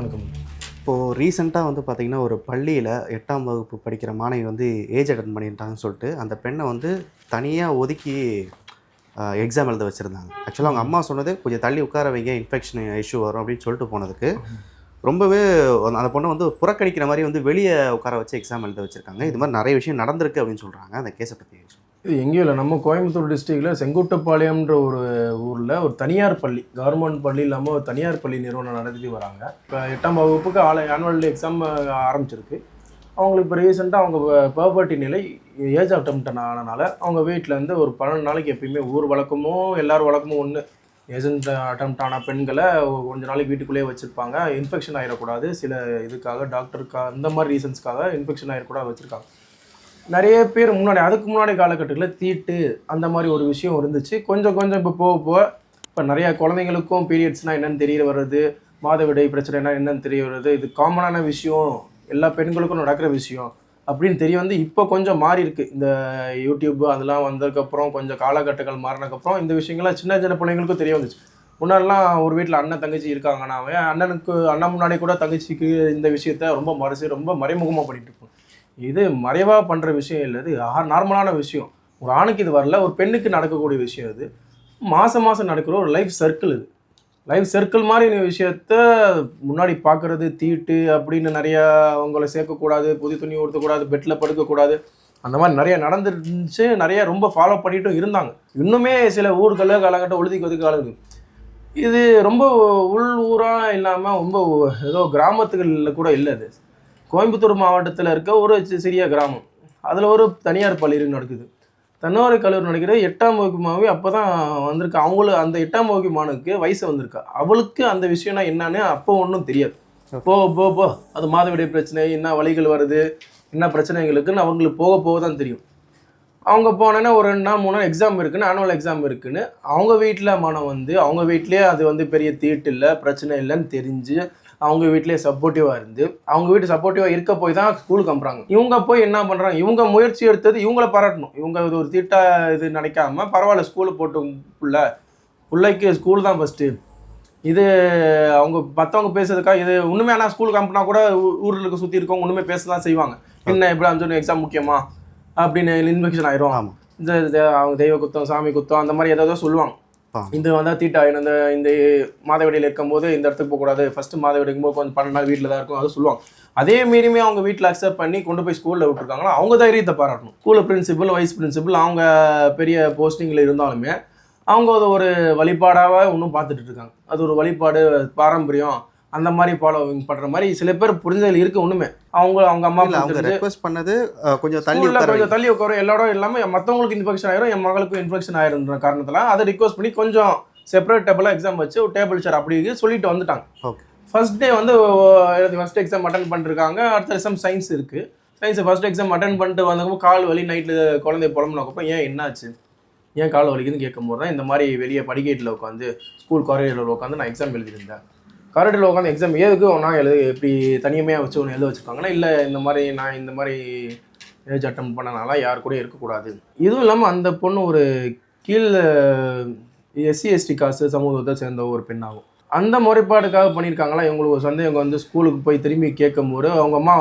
வணக்கம். இப்போது ரீசெண்டாக வந்து பார்த்திங்கன்னா ஒரு பள்ளியில் எட்டாம் வகுப்பு படிக்கிற மாணவி வந்து ஏஜ் அட்டன் பண்ணிட்டாங்கன்னு சொல்லிட்டு அந்த பெண்ணை வந்து தனியாக ஒதுக்கி எக்ஸாம் எழுத வச்சுருந்தாங்க. ஆக்சுவலாக அவங்க அம்மா சொன்னது கொஞ்சம் தள்ளி உட்கார வைங்க இன்ஃபெக்ஷன் இஷ்யூ வரும் அப்படின்னு சொல்லிட்டு போனதுக்கு. ரொம்பவே அந்த பொண்ணை வந்து புறக்கணிக்கிற மாதிரி வந்து வெளியே உட்கார வச்சு எக்ஸாம் எழுத வச்சுருக்காங்க. இது மாதிரி நிறைய விஷயம் நடந்திருக்கு அப்படின்னு சொல்கிறாங்க அந்த கேஸை பற்றி இது எங்கேயும் இல்லை. நம்ம கோயம்புத்தூர் டிஸ்ட்ரிக்டில் செங்குட்டப்பாளையம்ன்ற ஒரு ஊரில் ஒரு தனியார் பள்ளி கவர்மெண்ட் பள்ளி இல்லாமல் ஒரு தனியார் பள்ளி நிறுவனம் நடத்திட்டு வராங்க. இப்போ எட்டாம் வகுப்புக்கு ஆலை ஆனுவல் எக்ஸாம் ஆரம்பிச்சிருக்கு. அவங்களுக்கு இப்போ ரீசெண்டாக அவங்க ப்ராப்பர்ட்டி நிலை ஏஜ் அட்டம்டன் ஆனனால அவங்க வீட்டில் இருந்து ஒரு பன்னெண்டு நாளைக்கு எப்பயுமே ஊர் வழக்கமும் எல்லார் வழக்கமும் ஒன்று ஏஜென்ட் அட்டம்ப்ட் ஆன பெண்களை கொஞ்ச நாளைக்கு வீட்டுக்குள்ளேயே வச்சுருப்பாங்க. இன்ஃபெக்ஷன் ஆகிடக்கூடாது சில இதுக்காக டாக்டருக்காக அந்த மாதிரி ரீசன்ஸ்க்காக இன்ஃபெக்ஷன் ஆகிடக்கூடாது வச்சுருக்காங்க. நிறைய பேர் முன்னாடி அதுக்கு முன்னாடி காலகட்டத்தில் தீட்டு அந்த மாதிரி ஒரு விஷயம் இருந்துச்சு. கொஞ்சம் கொஞ்சம் இப்போ போக போக இப்போ நிறையா குழந்தைங்களுக்கும் பீரியட்ஸ்னால் என்னென்னு தெரிய வர்றது மாதவிடை பிரச்சனைனா என்னென்னு தெரிய வருது இது காமனான விஷயம் எல்லா பெண்களுக்கும் நடக்கிற விஷயம் அப்படின்னு தெரிய வந்து இப்போ கொஞ்சம் மாறி இருக்கு. இந்த யூடியூப் அதெல்லாம் வந்ததுக்கப்புறம் கொஞ்சம் காலகட்டங்கள் மாறினதுக்கப்புறம் இந்த விஷயங்கள்லாம் சின்ன சின்ன பிள்ளைங்களுக்கும் தெரிய வந்துச்சு. முன்னாடிலாம் ஒரு வீட்டில் அண்ணன் தங்கச்சி இருக்காங்கன்னாவே அண்ணனுக்கு அண்ணன் முன்னாடி கூட தங்கச்சிக்கு இந்த விஷயத்த ரொம்ப மறைச்சு ரொம்ப மறைமுகமாக பண்ணிட்டு இது மறைவாக பண்ணுற விஷயம் இல்லை இது நார்மலான விஷயம். ஒரு ஆணுக்கு இது வரல ஒரு பெண்ணுக்கு நடக்கக்கூடிய விஷயம் இது. மாதம் மாதம் நடக்கிற ஒரு லைஃப் சர்க்கிள் இது. லைஃப் சர்க்கிள் மாதிரி விஷயத்த முன்னாடி பார்க்குறது தீட்டு அப்படின்னு நிறையா அவங்கள சேர்க்கக்கூடாது புது துணி உடுத்தக்கூடாது பெட்டில் படுக்கக்கூடாது. அந்த மாதிரி நிறைய நடந்துருந்துச்சு நிறைய ரொம்ப ஃபாலோ பண்ணிட்டும் இருந்தாங்க. இன்னுமே சில ஊர்களில் காலகட்டம் ஒழுதிக்கு கொதுக்கு ஆளுது இது ரொம்ப உள் ஊராக இல்லாமல் ரொம்ப ஏதோ கிராமத்துகளில் கூட இல்லை இது கோயம்புத்தூர் மாவட்டத்தில் இருக்க ஒரு சிறிய கிராமம். அதில் ஒரு தனியார் பள்ளி நடக்குது. தன்னாரி கல்லூரி நடக்கிற எட்டாம் வகுப்பு மாவி அப்போ தான் வந்திருக்கு. அவங்களும் அந்த எட்டாம் வகுப்பு மாணவுக்கு வயசு வந்திருக்கா. அவளுக்கு அந்த விஷயம்னா என்னன்னு அப்போ ஒன்றும் தெரியாது. போ போ போ. அது மாதவிடை பிரச்சனை என்ன வழிகள் வருது என்ன பிரச்சனைகளுக்குன்னு அவங்களுக்கு போக போக தான் தெரியும். அவங்க போனோன்னா ஒரு ரெண்டு நாள் மூணு நாள் எக்ஸாம் இருக்குன்னு ஆனுவல் எக்ஸாம் இருக்குன்னு அவங்க வீட்டில் மனம் வந்து அவங்க வீட்லேயே அது வந்து பெரிய தீட்டு இல்லை பிரச்சனை இல்லைன்னு தெரிஞ்சு அவங்க வீட்டிலேயே சப்போர்ட்டிவாக இருந்து அவங்க வீட்டு சப்போர்ட்டிவாக இருக்க போய் தான் ஸ்கூலுக்கு அனுப்புறாங்க இவங்க போய் என்ன பண்ணுறாங்க இவங்க முயற்சி எடுத்தது இவங்கள பாராட்டணும். இவங்க இது ஒரு தீட்டா இது நினைக்காம பரவாயில்ல ஸ்கூலுக்கு போட்டு புள்ள. பிள்ளைக்கு ஸ்கூல் தான் ஃபஸ்ட்டு இது அவங்க மற்றவங்க பேசுறதுக்காக இது ஒன்றுமே ஆனால் ஸ்கூலுக்கு அனுப்புனா கூட ஊர்ல சுற்றி இருக்கவங்க ஒன்றுமே பேச தான் செய்வாங்க. என்ன இப்படி அஞ்சு எக்ஸாம் முக்கியமா? அப்படின்னு இன்ஃபெக்ஷன் ஆயிரும். இந்த அவங்க தெய்வ குத்தம் சாமி குத்தம் அந்த மாதிரி ஏதாவது சொல்லுவாங்க. ஆ. வந்தால் தீட்டா இந்த இந்த மாதவிடையில் இருக்கும்போது இந்த இடத்துக்கு போகக்கூடாது ஃபஸ்ட்டு மாதவிடை இருக்கும்போது கொஞ்சம் பன்னெண்டு நாள் வீட்டில் தான் இருக்கும் அது சொல்லுவாங்க. அதே மீறியுமே அவங்க வீட்டில் அக்செப்ட் பண்ணி கொண்டு போய் ஸ்கூலில் விட்டுருக்காங்களா அவங்க தைரியத்தை பாராட்டணும். ஸ்கூலில் பிரின்சிபல் வைஸ் பிரின்சிபல் அவங்க பெரிய போஸ்டிங்கில் இருந்தாலுமே அவங்க அதை ஒரு வழிபாடாக இன்னும் பார்த்துட்டு இருக்காங்க. அது ஒரு வழிபாடு பாரம்பரியம். அந்த மாதிரி ஃபாலோவிங் பண்ணுற மாதிரி சில பேர் புரிஞ்சதில் இருக்கு ஒன்றுமே அவங்க அவங்க அம்மா அவங்க ரெக்வஸ்ட் பண்ணது கொஞ்சம் தள்ளி கொஞ்சம் தள்ளி உட்காரும் எல்லாரும் இல்லாம மற்றவங்களுக்கு இன்ஃபெக்ஷன் ஆயிரும் என் மகளுக்கும் இன்ஃபெக்ஷன் ஆயிருன்ற காரணத்துல அதை ரிக்வஸ்ட் பண்ணி கொஞ்சம் செப்பரேட் டேபிளாக எக்ஸாம் வச்சு ஒரு டேபிள் சேர் அப்படி சொல்லிட்டு வந்துட்டாங்க. ஓகே ஃபர்ஸ்ட் டே வந்து ஃபர்ஸ்ட் எக்ஸாம் அட்டன் பண்ணிருக்காங்க. அடுத்த எக்ஸாம் சயின்ஸ் இருக்கு. சயின்ஸ் ஃபர்ஸ்ட் எக்ஸாம் அட்டன் பண்ணிட்டு வந்தப்போ கால் வலி நைட்டில் குழந்தைய புலம்புனப்போ ஏன் என்னாச்சு? ஏன் கால் வலிக்குதுன்னு கேட்கும்போது தான் இந்த மாதிரி வெளியே படிக்கேட்டில் உட்காந்து ஸ்கூல் காரிடரில் உட்காந்து நான் எக்ஸாம் எழுதியிருந்தேன். காரிடரில் உட்காந்து எக்ஸாம் எதுக்கு நான் எழுது? இப்படி தனியமையாக வச்சு ஒன்று எழுத வச்சுருக்காங்கன்னா இல்லை இந்த மாதிரி நான் இந்த மாதிரி ஏஜ் அட்டம் பண்ணனால யார் கூட இருக்கக்கூடாது. இதுவும் இல்லாமல் அந்த பொண்ணு ஒரு கீழ் எஸ்சி எஸ்டி காசு சமூகத்தை சேர்ந்த ஒரு பெண்ணாகும். அந்த முறைப்பாடுக்காக பண்ணியிருக்காங்களா? இவங்களுக்கு ஒரு சந்தேகம் வந்து ஸ்கூலுக்கு போய் திரும்பி கேட்கும்போது அவங்க அம்மா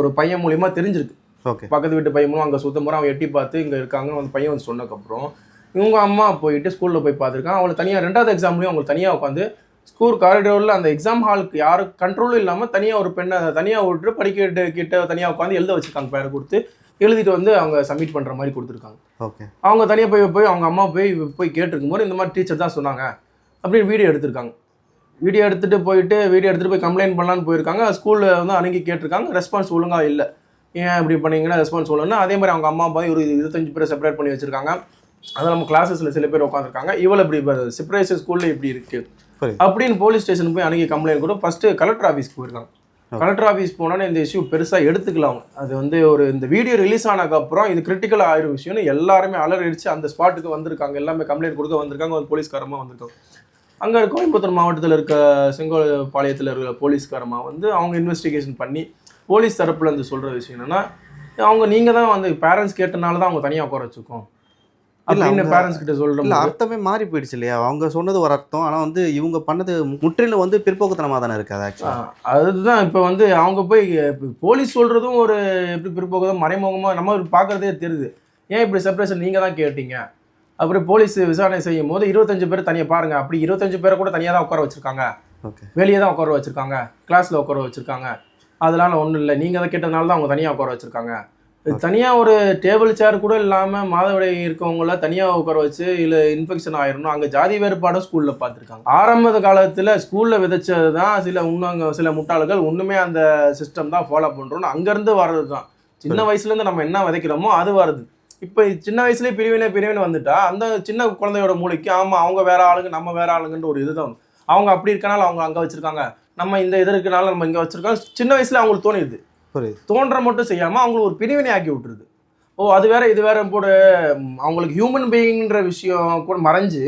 ஒரு பையன் மூலியமா தெரிஞ்சிருக்கு. ஓகே. பக்கத்து வீட்டு பையன் மூலம் அங்கே சுத்தம் போகிற அவன் எட்டி பார்த்து இங்கே இருக்காங்க அந்த பையன் வந்து சொன்னதுக்கப்புறம் இவங்க அம்மா போயிட்டு ஸ்கூலில் போய் பார்த்துருக்காங்க அவளை தனியாக ரெண்டாவது எக்ஸாம்லேயும் அவங்க தனியாக உட்காந்து ஸ்கூல் காரிடோரில் அந்த எக்ஸாம் ஹாலுக்கு யாரும் கண்ட்ரோலும் இல்லாமல் தனியாக ஒரு பெண்ணை தனியாக விட்டு படிக்கிட்டு கிட்ட தனியாக உட்காந்து எழுத வச்சிருக்காங்க பேரை கொடுத்து எழுதிட்டு வந்து அவங்க சப்மிட் பண்ணுற மாதிரி கொடுத்துருக்காங்க. ஓகே அவங்க தனியாக போய் போய் அவங்க அம்மா போய் போய் கேட்டிருக்கும் போது இந்த மாதிரி டீச்சர் தான் சொன்னாங்க அப்படின்னு வீடியோ எடுத்திருக்காங்க. வீடியோ எடுத்துகிட்டு போயிட்டு வீடியோ எடுத்துகிட்டு போய் கம்ப்ளைண்ட் பண்ணலான்னு போயிருக்காங்க. ஸ்கூலில் வந்து அணுகி கேட்டிருக்காங்க. ரெஸ்பான்ஸ் ஒழுங்காக இல்லை. ஏன் இப்படி பண்ணீங்கன்னா ரெஸ்பான்ஸ் சொல்லணும்னா அதே மாதிரி அவங்க அம்மா அப்பா ஒரு இருபத்தஞ்சு பேரை செப்பரேட் பண்ணி வச்சிருக்காங்க. அது நம்ம கிளாஸஸில் சில பேர் உட்காந்துருக்காங்க இவ்வளோ இப்படி செப்பரேஷன் ஸ்கூலில் இப்படி இருக்குது. அப்படின்னு போலீஸ் ஸ்டேஷன் போய் அணுகி கம்ப்ளைண்ட் கூட ஃபஸ்ட்டு கலெக்டர் ஆஃபீஸ்க்கு போயிருக்காங்க. கலெக்டர் ஆஃபீஸ் போனோன்னே இந்த இஷ்யூ பெருசாக எடுத்துக்கலாம். அது வந்து ஒரு இந்த வீடியோ ரிலீஸ் ஆனதுக்கப்புறம் இது கிரிட்டிக்கல் ஆயிரும் விஷயம்னு எல்லாருமே அலறடிச்சு அந்த ஸ்பாட்டுக்கு வந்திருக்காங்க. எல்லாமே கம்ப்ளைண்ட் கொடுக்க வந்திருக்காங்க. ஒரு போலீஸ்காரமாக வந்திருக்காங்க. அங்கே கோயம்புத்தூர் மாவட்டத்தில் இருக்க செங்கோபாளையத்தில் இருக்கிற போலீஸ்காரமா வந்து அவங்க இன்வெஸ்டிகேஷன் பண்ணி போலீஸ் தரப்புல இருந்து சொல்கிற விஷயம் என்னன்னா அவங்க நீங்கள் தான் வந்து பேரண்ட்ஸ் கேட்டனால தான் அவங்க தனியாக உட்கார வச்சுருக்கோம் அப்படின்னு பேரண்ட்ஸ் கிட்ட சொல்ற இல்ல அர்த்தமே மாறி போயிடுச்சு இல்லையா? அவங்க சொன்னது ஒரு அர்த்தம். ஆனா வந்து இவங்க பண்ணது முற்றிலும் வந்து பிற்போக்குத்தனமா தானே இருக்கு அது ஆக்சுவலா ஆ, அதுதான் இப்போ வந்து அவங்க போய் போலீஸ் சொல்றதும் ஒரு எப்படி பிற்போக்குதான் மறைமுகமாக நம்ம பார்க்கறதே தெரியுது. ஏன் இப்படி செப்பரேஷன் நீங்கள் தான் கேட்டீங்க? அப்புறம் போலீஸ் விசாரணை செய்யும் போது இருபத்தஞ்சு பேர் தனியாக பாருங்க. அப்படி இருபத்தஞ்சு பேரை கூட தனியாக தான் உட்கார வச்சிருக்காங்க. ஓகே வெளியே தான் உட்கார வச்சிருக்காங்க. கிளாஸில் உட்கார வச்சிருக்காங்க. அதெல்லாம் ஒன்றும் இல்லை. நீங்கள் அதை கேட்டதுனால தான் அவங்க தனியாக உட்கார வச்சிருக்காங்க. தனியாக ஒரு டேபிள் சேர் கூட இல்லாமல் மாதவிடாய் இருக்கவங்கள தனியாக உட்கார வச்சு இல்லை இன்ஃபெக்ஷன் ஆயிரணும் அங்கே ஜாதி வேறுபாடும் ஸ்கூலில் பார்த்துருக்காங்க. ஆரம்ப காலத்தில் ஸ்கூலில் விதைச்சது தான் சில இன்னும் சில முட்டாள்கள் ஒன்றுமே அந்த சிஸ்டம் தான் ஃபாலோ பண்ணுறோன்னு அங்கேருந்து வர்றது தான் சின்ன வயசுலேருந்து நம்ம என்ன விதைக்கிறோமோ அது வருது. இப்போ சின்ன வயசுலேயே பிரிவினை பிரிவினை வந்துட்டா அந்த சின்ன குழந்தையோட மூளைக்கு ஆமாம் அவங்க வேற ஆளுங்க நம்ம வேற ஆளுங்கன்ற ஒரு இதுதான். அவங்க அப்படி இருக்கனால அவங்க அங்கே வச்சிருக்காங்க. நம்ம இந்த இது இருக்கனால நம்ம இங்கே வச்சிருக்கோம். சின்ன வயசுல அவங்களுக்கு தோணிடுது. தோன்ற மட்டும் செய்யாம அவங்களுக்கு ஒரு பிரிவினை ஆக்கி விட்டுருது. ஓ அது வேற இது வேற போட அவங்களுக்கு ஹியூமன் பீயிங்ன்ற விஷயம் கூட மறைஞ்சு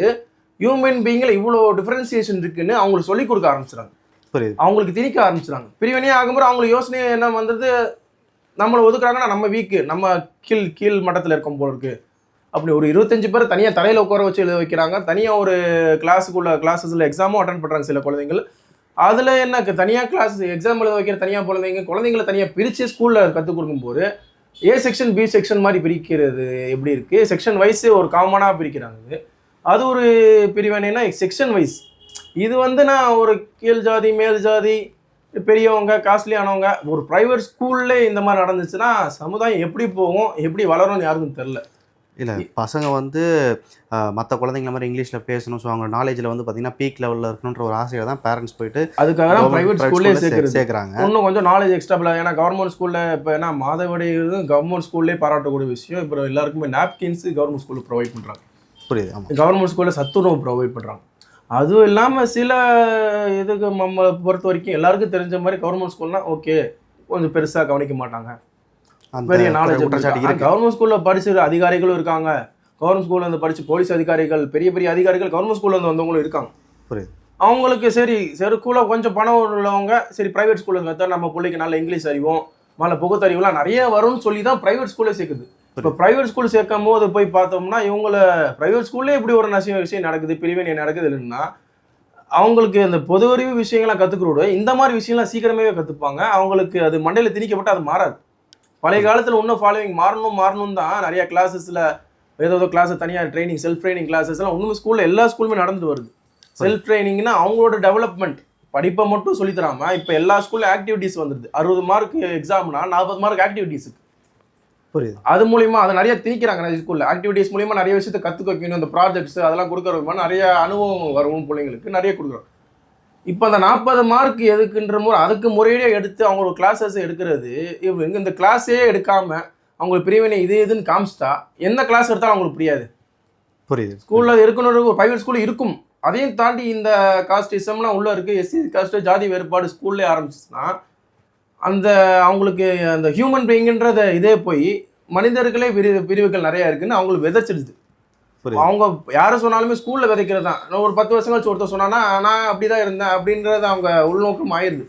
ஹியூமன் பீயிங்கில் இவ்வளோ டிஃபரன்சியேஷன் இருக்குன்னு அவங்களுக்கு சொல்லிக் கொடுக்க ஆரம்பிச்சிடாங்க புரியுது. அவங்களுக்கு திணிக்க ஆரம்பிச்சிடாங்க பிரிவினையே ஆகும்போது அவங்களுக்கு யோசனை என்ன வந்தது நம்மளை ஒதுக்குறாங்கன்னா நம்ம வீக்கு நம்ம கீழ் கீழ் மட்டத்தில் இருக்கோம் போல இருக்கு. அப்படி ஒரு இருபத்தஞ்சு பேர் தனியாக தலையில் உட்கார வச்சு எழுத வைக்கிறாங்க. தனியாக ஒரு கிளாஸுக்குள்ள கிளாஸஸில் எக்ஸாமும் அட்டன் பண்ணுறாங்க சில குழந்தைங்கள் அதில் என்ன தனியாக கிளாஸ் எக்ஸாம் எழுத வைக்கிற தனியாக குழந்தைங்க குழந்தைங்களை தனியாக பிரித்து ஸ்கூலில் கற்றுக் கொடுக்கும்போது ஏ செக்ஷன் பி செக்ஷன் மாதிரி பிரிக்கிறது எப்படி இருக்குது செக்ஷன் வைஸ் ஒரு காமனாக பிரிக்கிறாங்க அது ஒரு பிரிவினைனா செக்ஷன் வைஸ் இது வந்து நான் ஒரு கீழ் ஜாதி மேல் ஜாதி பெரியவங்க காஸ்ட்லியானவங்க ஒரு ப்ரைவேட் ஸ்கூல்லே இந்த மாதிரி நடந்துச்சுன்னா சமுதாயம் எப்படி போகும் எப்படி வளரும்னு யாருக்கும் தெரில இல்ல பசங்க வந்து மற்ற குழந்தைங்கள மாதிரி இங்கிலீஷ்ல பேசணும். ஸோ அவங்க நாலேஜில் வந்து பார்த்தீங்கன்னா பீக் லெவலில் இருக்கணுன்ற ஒரு ஆசையில தான் பேரண்ட்ஸ் போயிட்டு அதுக்காக தான் ப்ரைவேட் ஸ்கூல்லே சேர்க்குறது. சேர்க்குறாங்க. இன்னும் கொஞ்சம் நாலேஜ் எக்ஸ்ட்ரா ஏன்னா கவர்மெண்ட் ஸ்கூலில் இப்போ என்ன மாதவிடை கவர்மெண்ட் ஸ்கூல்லே பாராட்டக்கூடிய விஷயம். இப்போ எல்லாருக்குமே நாப்கின்ஸ் கவர்மெண்ட் ஸ்கூலில் ப்ரொவைட் பண்ணுறாங்க புரியுது ஆமாம் கவர்மெண்ட் ஸ்கூலில் சத்துணவு ப்ரொவைட் பண்ணுறாங்க அதுவும் இல்லாமல் சில இதுக்கு நம்ம பொறுத்த வரைக்கும் எல்லாருக்கும் தெரிஞ்ச மாதிரி கவர்மெண்ட் ஸ்கூல்னா ஓகே கொஞ்சம் பெருசாக கவனிக்க மாட்டாங்க. பெரிய நாலேஜ் குற்றச்சாட்டு கவர்மெண்ட் ஸ்கூல்ல படிச்ச அதிகாரிகளும் இருக்காங்க. கவர்மெண்ட் ஸ்கூல்ல இருந்து படிச்சு போலீஸ் அதிகாரிகள் பெரிய பெரிய அதிகாரிகள் கவர்மெண்ட் ஸ்கூல்ல இருந்து வந்தவங்களும் இருக்காங்க. புரியுது. அவங்களுக்கு சரி சரி கூட கொஞ்சம் பணம் உள்ளவங்க சரி பிரைவேட் ஸ்கூல்ல கத்தா நம்ம பிள்ளைக்கு நல்ல இங்கிலீஷ் அறிவோம் நல்ல புகுத்தறிவுலாம் நிறைய வரும்னு சொல்லி தான் பிரைவேட் ஸ்கூல்ல சேர்க்குது. இப்போ பிரைவேட் ஸ்கூல் சேர்க்கும் போது போய் பார்த்தோம்னா இவங்கள பிரைவேட் ஸ்கூல்லே இப்படி ஒரு நசிய விஷயம் நடக்குது பிரிவினை நடக்குது இல்லைன்னா அவங்களுக்கு அந்த பொது அறிவு விஷயங்கள்லாம் கற்றுக்கிறோட இந்த மாதிரி விஷயம்லாம் சீக்கிரமே கற்றுப்பாங்க அவங்களுக்கு அது மண்டையில் திணிக்கப்பட்டு அது மாறாது. பழைய காலத்தில் இன்னும் ஃபாலோவிங் மாறணும் மாறணும் தான். நிறைய கிளாஸஸில் ஏதோ ஏதோ கிளாஸ் தனியாக ட்ரைனிங் செல்ஃப் ட்ரைனிங் கிளாஸஸ்லாம் இன்னும் ஸ்கூலில் எல்லா ஸ்கூலுமே நடந்து வருது. செல்ஃப் ட்ரைனிங்னா அவங்களோட டெவலப்மெண்ட் படிப்பை மட்டும் சொல்லித் தராம இப்போ எல்லா ஸ்கூல்ல ஆக்டிவிட்டீஸ் வந்துருது. அறுபது மார்க் எக்ஸாம்னா நாற்பது மார்க் ஆக்டிவிட்டீஸ் புரியுது. அது மூலியமா அதை நிறைய திணிக்கிறாங்க நிறைய ஸ்கூல்ல ஆக்டிவிட்டீஸ் மூலியமா நிறைய விஷயத்தை கற்றுக்க வைக்கணும் இந்த ப்ராஜெக்ட்ஸ் அதெல்லாம் கொடுக்கறது நிறைய அனுபவம் வரும் பிள்ளைங்களுக்கு நிறைய கொடுக்குறோம். இப்போ அந்த நாற்பது மார்க் எதுக்குன்ற முறை அதுக்கு முறையே எடுத்து அவங்க கிளாஸஸ் எடுக்கிறது இவங்க இந்த கிளாஸே எடுக்காம அவங்களுக்கு பிரிவினை இது இதுன்னு காமிச்சிட்டா எந்த கிளாஸ் எடுத்தாலும் அவங்களுக்கு புரியாது. புரியுது. ஸ்கூலில் இருக்கணும் ப்ரைவேட் ஸ்கூல் இருக்கும். அதையும் தாண்டி இந்த காஸ்டிசம்லாம் உள்ள இருக்கு. எஸ்சி காஸ்ட் ஜாதி வேறுபாடு ஸ்கூல்லே ஆரம்பிச்சுன்னா அந்த அவங்களுக்கு அந்த ஹியூமன் பீயிங்ன்றத இதே போய் மனிதர்களே பிரிவு பிரிவுகள் நிறைய இருக்குன்னு அவங்களுக்கு விதைச்சிடுது அவங்க யாரை சொன்னாலுமே ஸ்கூல்ல விதைக்கிறது தான் நான் ஒரு பத்து வருஷம் கழிச்சு ஒருத்தர் சொன்னானா நான் அப்படிதான் இருந்தேன். அப்படின்றது அவங்க உள்நோக்கம் ஆயிருது.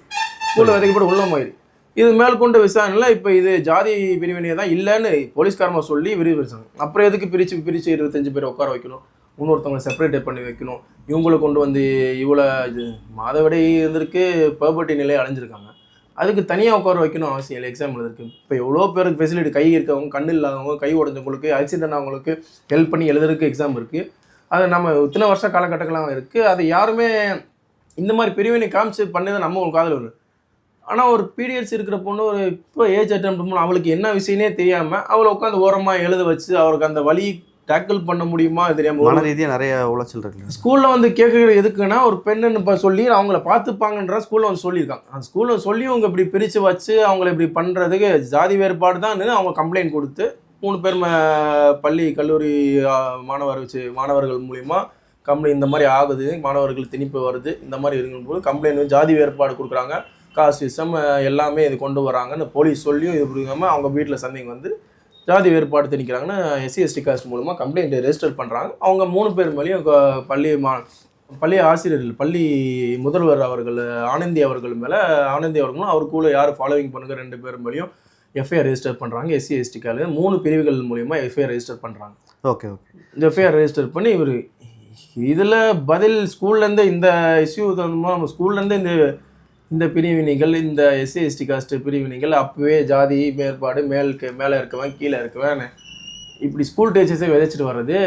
ஸ்கூல்ல விதைக்கப்பட உள்நோக்கம் ஆயிருது. இது மேற்கொண்டு விசாரணையில் இப்போ இது ஜாதி பிரிவினை தான் இல்லைன்னு போலீஸ்காரமா சொல்லி விரிவிச்சாங்க அப்புறம் எதுக்கு பிரிச்சு பிரிச்சு இருபத்தஞ்சு பேர் உட்கார வைக்கணும்? இன்னொருத்தவங்களை செப்பரேட் பண்ணி வைக்கணும். இவங்களை கொண்டு வந்து இவ்வளோ இது மாதவிடை இருந்திருக்கு பர்பர்ட்டி நிலை அடைஞ்சிருக்காங்க. அதுக்கு தனியாக உட்கார வைக்கணும் அவசியம் இல்லை. எக்ஸாம் எழுதுறதுக்கு. இப்போ எவ்வளோ பேருக்கு ஃபெசிலிட்டி கை இருக்கவங்க கண் இல்லாதவங்க கை உடஞ்சவங்களுக்கு ஆக்சிடென்ட் ஆனவங்களுக்கு ஹெல்ப் பண்ணி எழுதுறதுக்கு எக்ஸாம் இருக்குது அது நம்ம இத்தனை வருஷ காலகட்டங்களாக இருக்குது அது யாருமே இந்த மாதிரி பிரிவினை காமிச்சு பண்ணதை நம்ம ஒரு காதல் வரும் ஆனால் ஒரு பீரியட்ஸ் இருக்கிற பொண்ணு ஒரு இப்போ ஏஜ் அட்டம் பண்ணணும் அவளுக்கு என்ன விஷயம்னே தெரியாமல் அவளை உட்காந்து ஓரமாக எழுத வச்சு அவருக்கு அந்த வழி டேக்கிள் பண்ண முடியுமா தெரியாமல் மன ரீதியாக நிறைய உளைச்சல் இருக்கு. ஸ்கூலில் வந்து கேட்குறது எதுக்குன்னா ஒரு பெண்ணுன்னு இப்போ சொல்லி அவங்கள பார்த்துப்பாங்கன்ற ஸ்கூலில் வந்து சொல்லியிருக்காங்க. அந்த ஸ்கூலில் சொல்லி அவங்க இப்படி பிரித்து வச்சு அவங்கள இப்படி பண்ணுறதுக்கு ஜாதி வேறுபாடு தான் அவங்க கம்ப்ளைண்ட் கொடுத்து மூணு பேர் பள்ளி கல்லூரி மாணவர் வச்சு மாணவர்கள் மூலிமா கம்ப்ளைண்ட் இந்த மாதிரி ஆகுது மாணவர்கள் திணிப்பு வருது இந்த மாதிரி இருக்கும்போது கம்ப்ளைண்ட் ஜாதி வேறுபாடு கொடுக்குறாங்க. காஸ்டிசம் எல்லாமே இது கொண்டு வராங்கன்னு போலீஸ் சொல்லியும் இது புரியாமல் அவங்க வீட்டில் சந்தேகம் வந்து ஜாதி வேறுபாடு திணிக்கிறாங்கன்னு எஸ்சி எஸ்டி காஸ்ட் மூலமாக கம்ப்ளைண்ட் ரெஜிஸ்டர் பண்ணுறாங்க அவங்க மூணு பேர் மேலேயும் பள்ளி மா பள்ளி ஆசிரியர்கள் பள்ளி முதல்வர் அவர்கள் ஆனந்தி அவர்கள் மேலே ஆனந்தி அவர்களும் அவர் கூட யார் ஃபாலோவிங் பண்ணுங்க ரெண்டு பேர் மேலேயும் எஃப்ஐஆர் ரெஜிஸ்டர் பண்ணுறாங்க எஸ்சி எஸ்டி கால மூணு பிரிவுகள் மூலியமாக எஃப்ஐஆர் ரெஜிஸ்டர் பண்ணுறாங்க ஓகே ஓகே. இந்த எஃப்ஐஆர் ரெஜிஸ்டர் பண்ணி இவர் இதில் பதில் ஸ்கூல்லேருந்து இந்த இஷ்யூ மூலம் நம்ம ஸ்கூல்லேருந்து இந்த இந்த பிரிவினைகள் இந்த எஸ்சி எஸ்டி காஸ்ட் பிரிவினைகள் அப்போவே ஜாதி மேற்பாடு மேலுக்கு மேலே இருக்கவன் கீழே இருக்கவன் இப்படி ஸ்கூல் டீச்சர்ஸே விதைச்சிட்டு வர்றது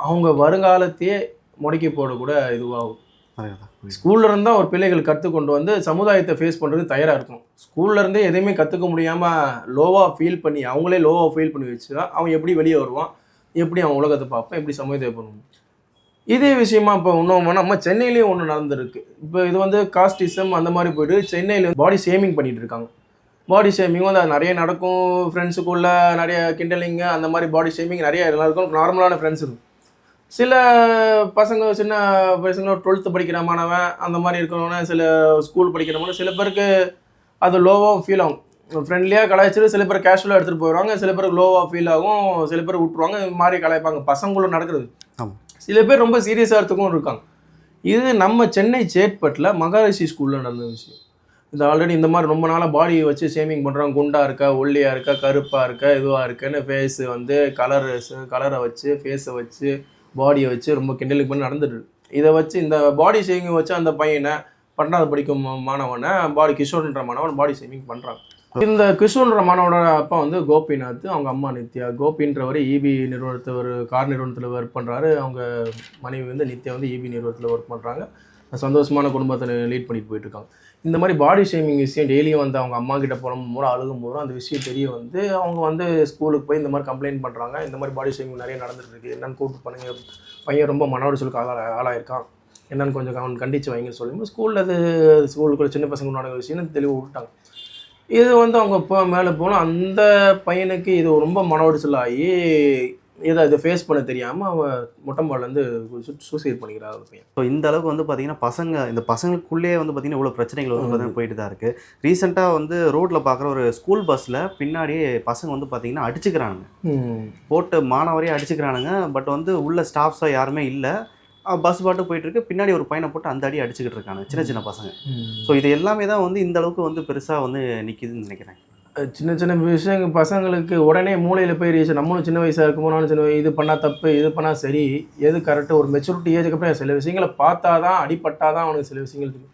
அவங்க வருங்காலத்தையே முடக்கி போடக்கூட இதுவாகும். ஸ்கூல்ல இருந்தா ஒரு பிள்ளைகள் கற்றுக்கொண்டு வந்து சமுதாயத்தை ஃபேஸ் பண்ணுறது தயாராக இருக்கணும் ஸ்கூல்ல இருந்தே எதையுமே கற்றுக்க முடியாமல் லோவாக ஃபீல் பண்ணி அவங்களே லோவாக ஃபீல் பண்ணி வச்சுதான் அவன் எப்படி வெளியே வருவான் எப்படி அவன் உலகத்தை பார்ப்பான் எப்படி சமுதாயத்தை பண்ணுவான் இதே விஷயமா இப்போ இன்னும் நம்ம சென்னையிலேயும் ஒன்று நடந்திருக்கு. இப்போ இது வந்து காஸ்டிசம் அந்த மாதிரி போயிட்டு சென்னையில் பாடி ஷேமிங் பண்ணிட்டு இருக்காங்க. பாடி ஷேமிங் வந்து அது நிறைய நடக்கும். ஃப்ரெண்ட்ஸுக்குள்ள நிறைய கிண்டலிங்க அந்த மாதிரி பாடி ஷேமிங் நிறைய எல்லாருக்கும் நார்மலான ஃப்ரெண்ட்ஸ் இருக்கும். சில பசங்க சின்ன பசங்க டுவெல்த்து படிக்கிற மாணவன் அந்த மாதிரி இருக்கிறவன சில ஸ்கூல் படிக்கிறவங்க சில பேருக்கு அது லோவாக ஃபீல் ஆகும். ஃப்ரெண்ட்லியாக கலாய்ச்சிட்டு சில பேர் கேஷுவலாக எடுத்துகிட்டு போயிடுவாங்க. சில பேருக்கு லோவாக ஃபீல் ஆகும். சில பேர் விட்டுருவாங்க. இது மாதிரி கலாய்ப்பாங்க. பசங்களும் நடக்கிறது. ஆமாம் சில பேர் ரொம்ப சீரியஸாக எடுத்துக்கும் இருக்காங்க. இது நம்ம சென்னை சேட்பட்டில் மகாரிஷி ஸ்கூலில் நடந்த விஷயம். இது ஆல்ரெடி இந்த மாதிரி ரொம்ப நாளாக பாடியை வச்சு ஷேமிங் பண்ணுறாங்க குண்டா இருக்கா ஒல்லியாக இருக்கா கருப்பாக இருக்கா இதுவாக இருக்குன்னு ஃபேஸு வந்து கலர் கலரை வச்சு ஃபேஸை வச்சு பாடியை வச்சு ரொம்ப கிண்டலுக்கு பண்ணி நடந்துட்டு இதை வச்சு இந்த பாடி ஷேமிங் வச்சு அந்த பையனை பன்னெண்டாவது படிக்கும் மாணவனை பாடி கிஷோர்ன்ற மாணவன் பாடி ஷேமிங் பண்ணுறாங்க இந்த கிருஷ்ணன்ற மாணவனோட அப்பா வந்து கோபிநாத் அவங்க அம்மா நித்யா. கோபின்றவர் இபி நிறுவனத்தை ஒரு கார் நிறுவனத்தில் ஒர்க் பண்ணுறாரு அவங்க மனைவி வந்து நித்யா வந்து இபி நிறுவனத்தில் ஒர்க் பண்ணுறாங்க சந்தோஷமான குடும்பத்தை லீட் பண்ணிட்டு போயிட்டு இருக்காங்க இந்த மாதிரி பாடி ஷேமிங் விஷயம் டெய்லியும் வந்து அவங்க அம்மா கிட்ட போகும் போது அழுகும் போதும் அந்த விஷயம் தெரிய வந்து அவங்க வந்து ஸ்கூலுக்கு போய் இந்த மாதிரி கம்ப்ளைண்ட் பண்ணுறாங்க இந்த மாதிரி பாடி ஷேமிங் நிறைய நடந்துட்டு இருக்கு என்னன்னு கூப்பிட்டு பண்ணுங்க. பையன் ரொம்ப மன உடைச்சலுக்கு ஆளா ஆளாயிருக்கான். என்னன்னு கொஞ்சம் அவன் கண்டிச்சு வைங்கன்னு சொல்லி ஸ்கூலில் அது ஸ்கூலுக்குள்ள சின்ன பசங்க நடக்கிற விஷயம்னு தெளிவு விட்டாங்க இது வந்து அவங்க இப்போ மேலே போனால் அந்த பையனுக்கு இது ரொம்ப மன உடைச்சல் ஆகி இதை இதை ஃபேஸ் பண்ண தெரியாமல் அவன் மொட்டைம்பாலேருந்து சூசைட் பண்ணிக்கிறான் அந்த பையன். ஸோ இந்த அளவுக்கு வந்து பார்த்தீங்கன்னா பசங்க இந்த பசங்களுக்குள்ளேயே வந்து பார்த்தீங்கன்னா இவ்வளோ பிரச்சனைகள் வந்து பார்த்தீங்கன்னா போயிட்டு தான் இருக்குது ரீசெண்டாக வந்து ரோட்டில் பார்க்குற ஒரு ஸ்கூல் பஸ்ஸில் பின்னாடியே பசங்க வந்து பார்த்தீங்கன்னா அடிச்சுக்கிறானுங்க. போட்டு மாணவரையே அடிச்சுக்கிறானுங்க. பட் வந்து உள்ள ஸ்டாஃப்ஸாக யாருமே இல்லை. பஸ் பாட்டு போயிட்டு இருக்கு பின்னாடி ஒரு பையனை போட்டு அந்த அடி அடிச்சுக்கிட்டு இருக்காங்க. சின்ன சின்ன பசங்க. ஸோ இது எல்லாமே தான் வந்து இந்த அளவுக்கு வந்து பெருசாக வந்து நிற்கிதுன்னு நினைக்கிறேன். சின்ன சின்ன விஷயங்கள் பசங்களுக்கு உடனே மூளையில் போய் ரீச் நம்மளும் சின்ன வயசாக இருக்கும்போது நானும் சின்ன இது பண்ணால் தப்பு இது பண்ணால் சரி எது கரெக்டு ஒரு மெச்சூரிட்டி ஏஜுக்கு அப்புறம் சில விஷயங்களை பார்த்தா தான் அடிப்பட்டா தான் அவனுக்கு சில விஷயங்கள் தெரியும்.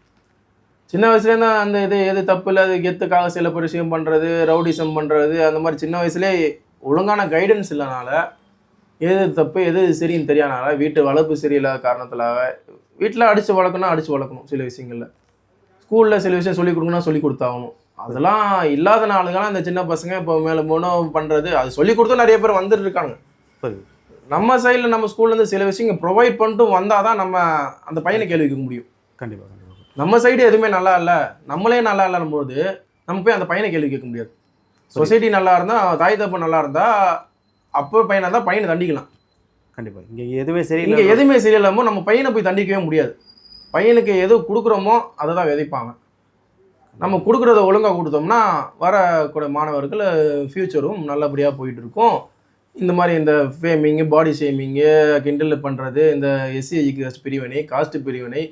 சின்ன வயசுலேருந்து அந்த இது எது தப்பு இல்லை அது கெத்துக்காக சில பேர் விஷயம் பண்ணுறது ரவுடிசம் பண்ணுறது அந்த மாதிரி சின்ன வயசுலேயே ஒழுங்கான கைடன்ஸ் இல்லைனால எது தப்பு எது சரின்னு தெரியாதனால வீட்டு வளர்ப்பு சரியில்லாத காரணத்தில் வீட்டில் அடித்து வளர்க்கணும் அடித்து வளர்க்கணும் சில விஷயங்களில். ஸ்கூலில் சில விஷயம் சொல்லி கொடுக்கணும் சொல்லி கொடுத்தாகணும். அதெல்லாம் இல்லாத நாளுங்களாம் இந்த சின்ன பசங்க இப்போ மேலே போனோம் பண்ணுறது அது சொல்லி கொடுத்தும் நிறைய பேர் வந்துட்டு இருக்காங்க. நம்ம சைடில் நம்ம ஸ்கூல்லேருந்து சில விஷயங்கள் ப்ரொவைட் பண்ணிட்டு வந்தால் தான் நம்ம அந்த பையனை கேள்வி கேட்க முடியும். கண்டிப்பாக கண்டிப்பாக நம்ம சைடு எதுவுமே நல்லா இல்லை. நம்மளே நல்லா இல்லைன்னும் போது நம்ம போய் அந்த பையனை கேள்வி கேட்க முடியாது. சொசைட்டி நல்லா இருந்தால் தாய் தப்பு நல்லா இருந்தால் அப்போ பையனாக இருந்தால் பையனை தண்டிக்கலாம். கண்டிப்பாக இங்கே எதுவுமே இங்கே சரியில்லை எதுவுமே சரியில்லாமோ நம்ம பையனை போய் தண்டிக்கவே முடியாது. பையனுக்கு எது கொடுக்குறோமோ அதை தான் விதைப்பாங்க நம்ம கொடுக்குறத ஒழுங்காக கொடுத்தோம்னா வரக்கூடிய மாணவர்கள் ஃப்யூச்சரும் நல்லபடியாக போயிட்டு இருக்கும். இந்த மாதிரி இந்த ஃபேமிங்கு பாடி ஷேமிங்கு கிண்டல் பண்ணுறது இந்த எஸ்சி காஸ்ட் பிரிவினை காஸ்ட் பிரிவினை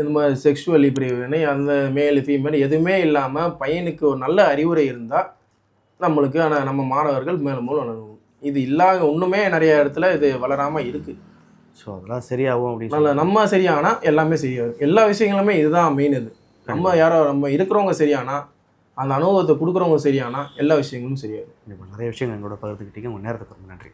இந்த மாதிரி செக்ஷுவலி பிரிவினை அந்த மேல் ஃபீமேல் எதுவுமே இல்லாமல் பையனுக்கு ஒரு நல்ல அறிவுரை இருந்தால் நம்மளுக்கு ஆனால் நம்ம மாணவர்கள் மேலும் மேலும் வளரும். இது இல்லாத ஒன்றுமே நிறைய இடத்துல இது வளராமல் இருக்குது ஸோ அதெல்லாம் சரியாகும் அப்படின்னு நம்ம சரியானா எல்லாமே சரியாகும். எல்லா விஷயங்களுமே இதுதான் மெயின் இது. நம்ம யாரோ நம்ம இருக்கிறவங்க சரியானா அந்த அனுபவத்தை கொடுக்குறவங்க சரியானா எல்லா விஷயங்களும் சரியாகும் நிறைய விஷயங்கள் எங்களோட பகிர்ந்துக்கிட்டீங்க உங்கள் நேரத்துக்கு ரொம்ப நன்றி.